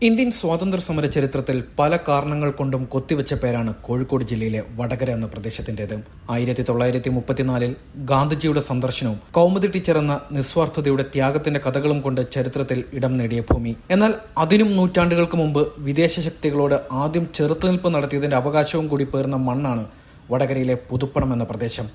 Indian സ്വാതന്ത്ര്യ സമര ചരിത്രത്തിൽ പല കാരണങ്ങൾ കൊണ്ടും കൊത്തിവെച്ച പേരാണ് കോഴിക്കോട് ജില്ലയിലെ വടകര എന്ന പ്രദേശത്തിന്റേത് ആയിരത്തി തൊള്ളായിരത്തി മുപ്പത്തിനാലിൽ ഗാന്ധിജിയുടെ സന്ദർശനവും കൗമുദി ടീച്ചർ എന്ന നിസ്വാർത്ഥതയുടെ ത്യാഗത്തിന്റെ കഥകളും കൊണ്ട് ചരിത്രത്തിൽ ഇടം നേടിയ ഭൂമി. എന്നാൽ അതിനും നൂറ്റാണ്ടുകൾക്ക് മുമ്പ് വിദേശ ശക്തികളോട് ആദ്യം ചെറുത്തുനിൽപ്പ് നടത്തിയതിന്റെ അവകാശവും കൂടി പേർന്ന മണ്ണാണ് വടകരയിലെ പുതുപ്പണം എന്ന പ്രദേശം.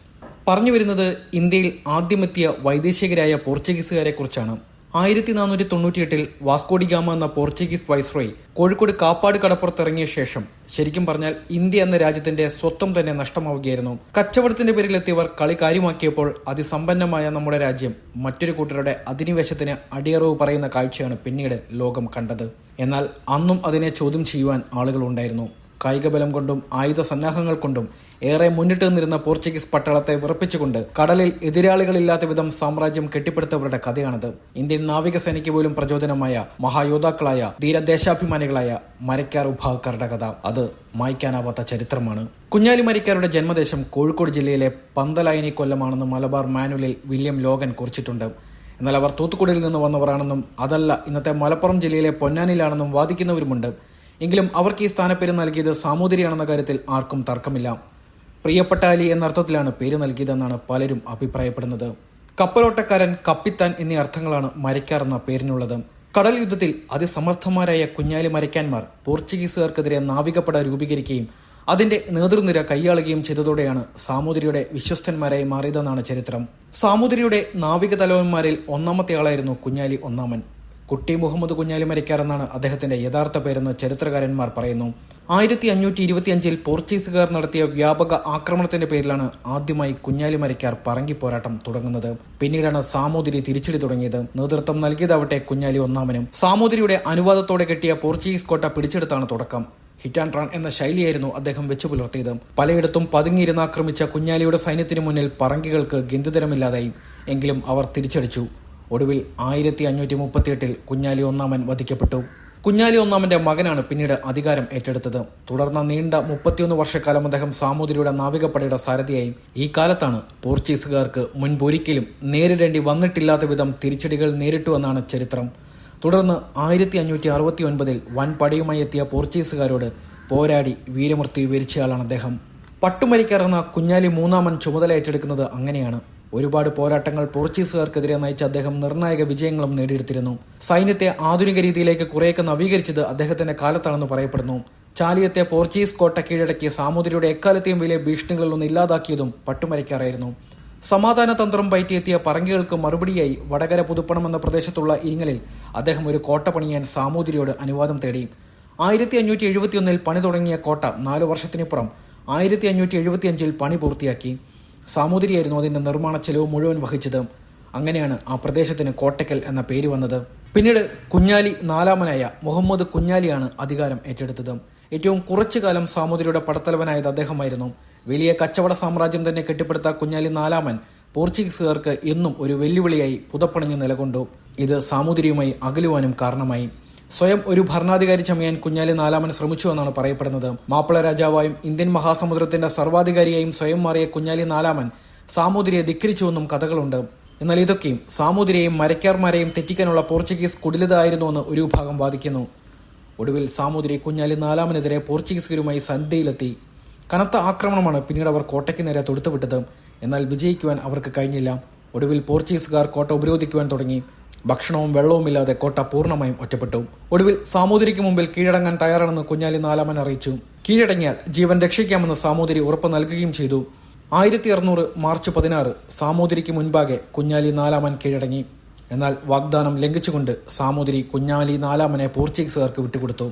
പറഞ്ഞു വരുന്നത് ഇന്ത്യയിൽ ആദ്യമെത്തിയ വൈദേശികരായ പോർച്ചുഗീസുകാരെ കുറിച്ചാണ്. ആയിരത്തി നാനൂറ്റി തൊണ്ണൂറ്റിയെട്ടിൽ വാസ്കോഡിഗാമ എന്ന പോർച്ചുഗീസ് വൈസ്രോയി കോഴിക്കോട് കാപ്പാട് കടപ്പുറത്തിറങ്ങിയ ശേഷം ശരിക്കും പറഞ്ഞാൽ ഇന്ത്യ എന്ന രാജ്യത്തിന്റെ സ്വത്വം തന്നെ നഷ്ടമാവുകയായിരുന്നു. കച്ചവടത്തിന്റെ പേരിലെത്തിയവർ കളി കാര്യമാക്കിയപ്പോൾ അതിസമ്പന്നമായ നമ്മുടെ രാജ്യം മറ്റൊരു കൂട്ടരുടെ അധിനിവേശത്തിന് അടിയറവ് പറയുന്ന കാഴ്ചയാണ് പിന്നീട് ലോകം കണ്ടത്. എന്നാൽ അന്നും അതിനെ ചോദ്യം ചെയ്യുവാൻ ആളുകളുണ്ടായിരുന്നു കായികബലം കൊണ്ടും ആയുധ സന്നാഹങ്ങൾ കൊണ്ടും ഏറെ മുന്നിട്ട് നിന്നിരുന്ന പോർച്ചുഗീസ് പട്ടാളത്തെ വിറപ്പിച്ചുകൊണ്ട് കടലിൽ എതിരാളികളില്ലാത്ത വിധം സാമ്രാജ്യം കെട്ടിപ്പടുത്തവരുടെ കഥയാണിത്. ഇന്ത്യൻ നാവികസേനയ്ക്ക് പോലും പ്രചോദനമായ മഹായോദ്ധാക്കളായ ധീരദേശാഭിമാനികളായ മരക്കാർ വിഭാഗക്കാരുടെ കഥ. അത് മായ്ക്കാനാവാത്ത ചരിത്രമാണ്. കുഞ്ഞാലി മരിക്കാരുടെ ജന്മദേശം കോഴിക്കോട് ജില്ലയിലെ പന്തലായനി കൊല്ലമാണെന്ന് മലബാർ മാനുവലിൽ വില്യം ലോഗൻ കുറിച്ചിട്ടുണ്ട്. എന്നാൽ അവർ തൂത്തുക്കുടിയിൽ നിന്ന് വന്നവരാണെന്നും അതല്ല ഇന്നത്തെ മലപ്പുറം ജില്ലയിലെ പൊന്നാനിയിലാണെന്നും വാദിക്കുന്നവരുമുണ്ട്. എങ്കിലും അവർക്ക് ഈ സ്ഥാനപ്പേര് നൽകിയത് സാമൂതിരിയാണെന്ന കാര്യത്തിൽ ആർക്കും തർക്കമില്ല. പ്രിയപ്പെട്ട അലി എന്നർത്ഥത്തിലാണ് പേര് നൽകിയതെന്നാണ് പലരും അഭിപ്രായപ്പെടുന്നത്. കപ്പലോട്ടക്കാരൻ കപ്പിത്താൻ എന്നീ അർത്ഥങ്ങളാണ് മരയ്ക്കാർ എന്ന പേരിനുള്ളത്. കടൽ യുദ്ധത്തിൽ അതിസമർത്ഥന്മാരായ കുഞ്ഞാലി മരയ്ക്കാന്മാർ പോർച്ചുഗീസുകാർക്കെതിരെ നാവികപ്പട രൂപീകരിക്കുകയും അതിന്റെ നേതൃനിര കൈയാളുകയും ചെയ്തതോടെയാണ് സാമൂതിരിയുടെ വിശ്വസ്തന്മാരായി മാറിയതെന്നാണ് ചരിത്രം. സാമൂതിരിയുടെ നാവിക തലവന്മാരിൽ ഒന്നാമത്തെ ആളായിരുന്നു കുഞ്ഞാലി ഒന്നാമൻ. കുട്ടി മുഹമ്മദ് കുഞ്ഞാലി മരിക്കാറെന്നാണ് അദ്ദേഹത്തിന്റെ യഥാർത്ഥ പേരെന്ന് ചരിത്രകാരന്മാർ പറയുന്നു. ആയിരത്തി അഞ്ഞൂറ്റി ഇരുപത്തിയഞ്ചിൽ പോർച്ചുഗീസുകാർ നടത്തിയ വ്യാപക ആക്രമണത്തിന്റെ പേരിലാണ് ആദ്യമായി കുഞ്ഞാലി മരിക്കാർ പറങ്കി പോരാട്ടം തുടങ്ങുന്നത്. പിന്നീടാണ് സാമൂതിരി തിരിച്ചടി തുടങ്ങിയത്. നേതൃത്വം നൽകിയതാവട്ടെ കുഞ്ഞാലി ഒന്നാമനും. സാമൂതിരിയുടെ അനുവാദത്തോടെ കെട്ടിയ പോർച്ചുഗീസ് കോട്ട പിടിച്ചെടുത്താണ് തുടക്കം. ഹിറ്റ് ആൻഡ് റൺ എന്ന ശൈലിയായിരുന്നു അദ്ദേഹം വെച്ചു പുലർത്തിയത്. പലയിടത്തും പതുങ്ങിയിരുന്ന് ആക്രമിച്ച കുഞ്ഞാലിയുടെ സൈന്യത്തിനു മുന്നിൽ പറങ്കികൾക്ക് ഗന്ധിതരമില്ലാതായി എങ്കിലും അവർ തിരിച്ചടിച്ചു. ഒടുവിൽ ആയിരത്തി അഞ്ഞൂറ്റി മുപ്പത്തിയെട്ടിൽ കുഞ്ഞാലി ഒന്നാമൻ വധിക്കപ്പെട്ടു. കുഞ്ഞാലി ഒന്നാമന്റെ മകനാണ് പിന്നീട് അധികാരം ഏറ്റെടുത്തത്. തുടർന്ന് നീണ്ട മുപ്പത്തിയൊന്ന് വർഷക്കാലം അദ്ദേഹം സാമൂതിരിയുടെ നാവികപ്പടയുടെ സാരഥിയായി. ഈ കാലത്താണ് പോർച്ചുഗീസുകാർക്ക് മുൻപൊരിക്കലും നേരിടേണ്ടി വന്നിട്ടില്ലാത്ത വിധം തിരിച്ചടികൾ നേരിട്ടു എന്നാണ് ചരിത്രം. തുടർന്ന് ആയിരത്തി അഞ്ഞൂറ്റി അറുപത്തി ഒൻപതിൽ വൻ പടയുമായി എത്തിയ പോർച്ചുഗീസുകാരോട് പോരാടി വീരമൃത്യു വരിച്ചയാളാണ് അദ്ദേഹം. പട്ടുമരിക്കിറങ്ങുന്ന കുഞ്ഞാലി മൂന്നാമൻ ചുമതല ഏറ്റെടുക്കുന്നത് അങ്ങനെയാണ്. ഒരുപാട് പോരാട്ടങ്ങൾ പോർച്ചുഗീസുകാർക്കെതിരെ നയിച്ച അദ്ദേഹം നിർണായക വിജയങ്ങളും നേടിയെടുത്തിരുന്നു. സൈന്യത്തെ ആധുനിക രീതിയിലേക്ക് കുറേയൊക്കെ നവീകരിച്ചത് അദ്ദേഹത്തിന്റെ കാലത്താണെന്ന് പറയപ്പെടുന്നു. ചാലിയത്തെ പോർച്ചുഗീസ് കോട്ട കീഴടക്കിയ സാമൂതിരിയുടെ എക്കാലത്തെയും വലിയ ഭീഷണികളിലൊന്നും ഇല്ലാതാക്കിയതും പട്ടുമരയ്ക്കാറായിരുന്നു. സമാധാന തന്ത്രം പയറ്റിയെത്തിയ പറങ്കികൾക്ക് മറുപടിയായി വടകര പുതുപ്പണം എന്ന പ്രദേശത്തുള്ള ഇരിങ്ങലിൽ അദ്ദേഹം ഒരു കോട്ട പണിയാൻ സാമൂതിരിയോട് അനുവാദം തേടി. ആയിരത്തി അഞ്ഞൂറ്റി എഴുപത്തിയൊന്നിൽ പണി തുടങ്ങിയ കോട്ട നാലു വർഷത്തിനിപ്പുറം ആയിരത്തി അഞ്ഞൂറ്റി എഴുപത്തിയഞ്ചിൽ പണി പൂർത്തിയാക്കി. സാമൂതിരിയായിരുന്നു അതിന്റെ നിർമ്മാണ ചെലവ് മുഴുവൻ വഹിച്ചത്. അങ്ങനെയാണ് ആ പ്രദേശത്തിന് കോട്ടക്കൽ എന്ന പേര് വന്നത്. പിന്നീട് കുഞ്ഞാലി നാലാമനായ മുഹമ്മദ് കുഞ്ഞാലിയാണ് അധികാരം ഏറ്റെടുത്തത്. ഏറ്റവും കുറച്ചു കാലം സാമൂതിരിയുടെ പടത്തലവനായത് അദ്ദേഹമായിരുന്നു. വലിയ കച്ചവട സാമ്രാജ്യം തന്നെ കെട്ടിപ്പടുത്ത കുഞ്ഞാലി നാലാമൻ പോർച്ചുഗീസുകാർക്ക് എന്നും ഒരു വെല്ലുവിളിയായി പുതപ്പണിഞ്ഞ് നിലകൊണ്ടു. ഇത് സാമൂതിരിയുമായി അകലുവാനും കാരണമായി. സ്വയം ഒരു ഭരണാധികാരി ചമയാൻ കുഞ്ഞാലി നാലാമൻ ശ്രമിച്ചു എന്നാണ് പറയപ്പെടുന്നത്. മാപ്പിള രാജാവായും ഇന്ത്യൻ മഹാസമുദ്രത്തിന്റെ സർവാധികാരിയായും സ്വയം മാറിയ കുഞ്ഞാലി നാലാമൻ സാമൂതിരിയെ ധിക്കരിച്ചുവെന്നും കഥകളുണ്ട്. എന്നാൽ ഇതൊക്കെയും സാമൂതിരിയെയും മരക്കാർമാരെയും തെറ്റിക്കാനുള്ള പോർച്ചുഗീസ് കുടിലതായിരുന്നുവെന്ന് ഒരു വിഭാഗം വാദിക്കുന്നു. ഒടുവിൽ സാമൂതിരി കുഞ്ഞാലി നാലാമനെതിരെ പോർച്ചുഗീസുകാരുമായി സന്ധ്യയിലെത്തി കനത്ത ആക്രമണമാണ് പിന്നീട് അവർ കോട്ടയ്ക്ക് നേരെ തൊടുത്തുവിട്ടത്. എന്നാൽ വിജയിക്കുവാൻ അവർക്ക് കഴിഞ്ഞില്ല. ഒടുവിൽ പോർച്ചുഗീസുകാർ കോട്ട ഉപരോധിക്കുവാൻ തുടങ്ങി. ഭക്ഷണവും വെള്ളവുമില്ലാതെ കോട്ട പൂർണമായും ഒറ്റപ്പെട്ടു. ഒടുവിൽ സാമൂതിരിക്ക് മുമ്പിൽ കീഴടങ്ങാൻ തയ്യാറാണെന്ന് കുഞ്ഞാലി നാലാമൻ അറിയിച്ചു. കീഴടങ്ങിയാൽ ജീവൻ രക്ഷിക്കാമെന്ന് സാമൂതിരി ഉറപ്പ് നൽകുകയും ചെയ്തു. ആയിരത്തി അറുന്നൂറ് മാർച്ച് പതിനാറ് സാമൂതിരിക്ക് മുൻപാകെ കുഞ്ഞാലി നാലാമൻ കീഴടങ്ങി. എന്നാൽ വാഗ്ദാനം ലംഘിച്ചുകൊണ്ട് സാമൂതിരി കുഞ്ഞാലി നാലാമനെ പോർച്ചുഗീസുകാർക്ക് വിട്ടുകൊടുത്തു.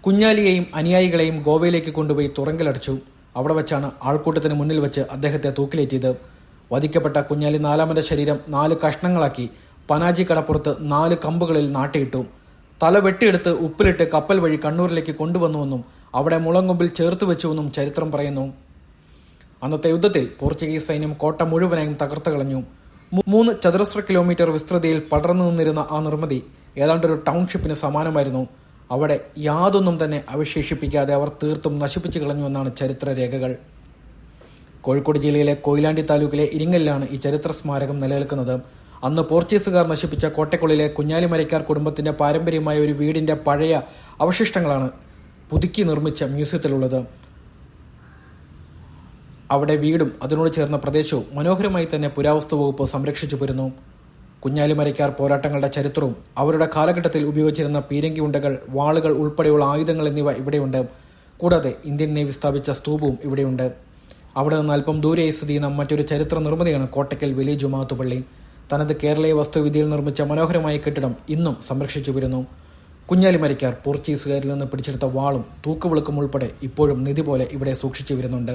കുഞ്ഞാലിയെയും അനുയായികളെയും ഗോവയിലേക്ക് കൊണ്ടുപോയി തുറങ്കിലടച്ചു. അവിടെ വെച്ചാണ് ആൾക്കൂട്ടത്തിന് മുന്നിൽ വെച്ച് അദ്ദേഹത്തെ തൂക്കിലേറ്റിയത്. വധിക്കപ്പെട്ട കുഞ്ഞാലി നാലാമന്റെ ശരീരം നാല് കഷ്ണങ്ങളാക്കി പനാജി കടപ്പുറത്ത് നാല് കമ്പുകളിൽ നാട്ടിയിട്ടു. തല വെട്ടിയെടുത്ത് ഉപ്പിലിട്ട് കപ്പൽ വഴി കണ്ണൂരിലേക്ക് കൊണ്ടുവന്നുവെന്നും അവിടെ മുളങ്കൊമ്പിൽ ചേർത്ത് വെച്ചുവെന്നും ചരിത്രം പറയുന്നു. അന്നത്തെ യുദ്ധത്തിൽ പോർച്ചുഗീസ് സൈന്യം കോട്ട മുഴുവനായും തകർത്ത് കളഞ്ഞു. മൂന്ന് ചതുരശ്ര കിലോമീറ്റർ വിസ്തൃതിയിൽ പടർന്നു നിന്നിരുന്ന ആ നിർമ്മിതി ഏതാണ്ടൊരു ടൗൺഷിപ്പിന് സമാനമായിരുന്നു. അവിടെ യാതൊന്നും തന്നെ അവശേഷിപ്പിക്കാതെ അവർ തീർത്തും നശിപ്പിച്ചു കളഞ്ഞുവെന്നാണ് ചരിത്രരേഖകൾ. കോഴിക്കോട് ജില്ലയിലെ കൊയിലാണ്ടി താലൂക്കിലെ ഇരിങ്ങലിലാണ് ഈ ചരിത്ര സ്മാരകം നിലനിൽക്കുന്നത്. അന്ന് പോർച്ചുഗീസുകാർ നശിപ്പിച്ച കോട്ടക്കുള്ളിലെ കുഞ്ഞാലിമരയ്ക്കാർ കുടുംബത്തിന്റെ പാരമ്പര്യമായ ഒരു വീടിന്റെ പഴയ അവശിഷ്ടങ്ങളാണ് പുതുക്കി നിർമ്മിച്ച മ്യൂസിയത്തിലുള്ളത്. അവിടെ വീടും അതിനോട് ചേർന്ന പ്രദേശവും മനോഹരമായി തന്നെ പുരാവസ്തു വകുപ്പ് സംരക്ഷിച്ചു പോരുന്നു. കുഞ്ഞാലിമരയ്ക്കാർ പോരാട്ടങ്ങളുടെ ചരിത്രവും അവരുടെ കാലഘട്ടത്തിൽ ഉപയോഗിച്ചിരുന്ന പീരങ്കി ഉണ്ടകൾ വാളുകൾ ഉൾപ്പെടെയുള്ള ആയുധങ്ങൾ എന്നിവ ഇവിടെയുണ്ട്. കൂടാതെ ഇന്ത്യൻ നേവി സ്ഥാപിച്ച സ്തൂപവും ഇവിടെയുണ്ട്. അവിടെ നിന്ന് അല്പം ദൂരെയായി സ്ഥിതി ചെയ്യുന്ന മറ്റൊരു ചരിത്ര നിർമ്മിതിയാണ് കോട്ടക്കൽ വില്ലേജ് ജുമാത്തുപള്ളി പള്ളി തനത് കേരളീയ വസ്തുവിദ്യയിൽ നിർമ്മിച്ച മനോഹരമായ കെട്ടിടം ഇന്നും സംരക്ഷിച്ചു വരുന്നു. കുഞ്ഞാലിമരയ്ക്കാർ പോർച്ചുഗീസുകാരിൽ നിന്ന് പിടിച്ചെടുത്ത വാളും തൂക്കുവിളക്കും ഉൾപ്പെടെ ഇപ്പോഴും നിധി പോലെ ഇവിടെ സൂക്ഷിച്ചു വരുന്നുണ്ട്.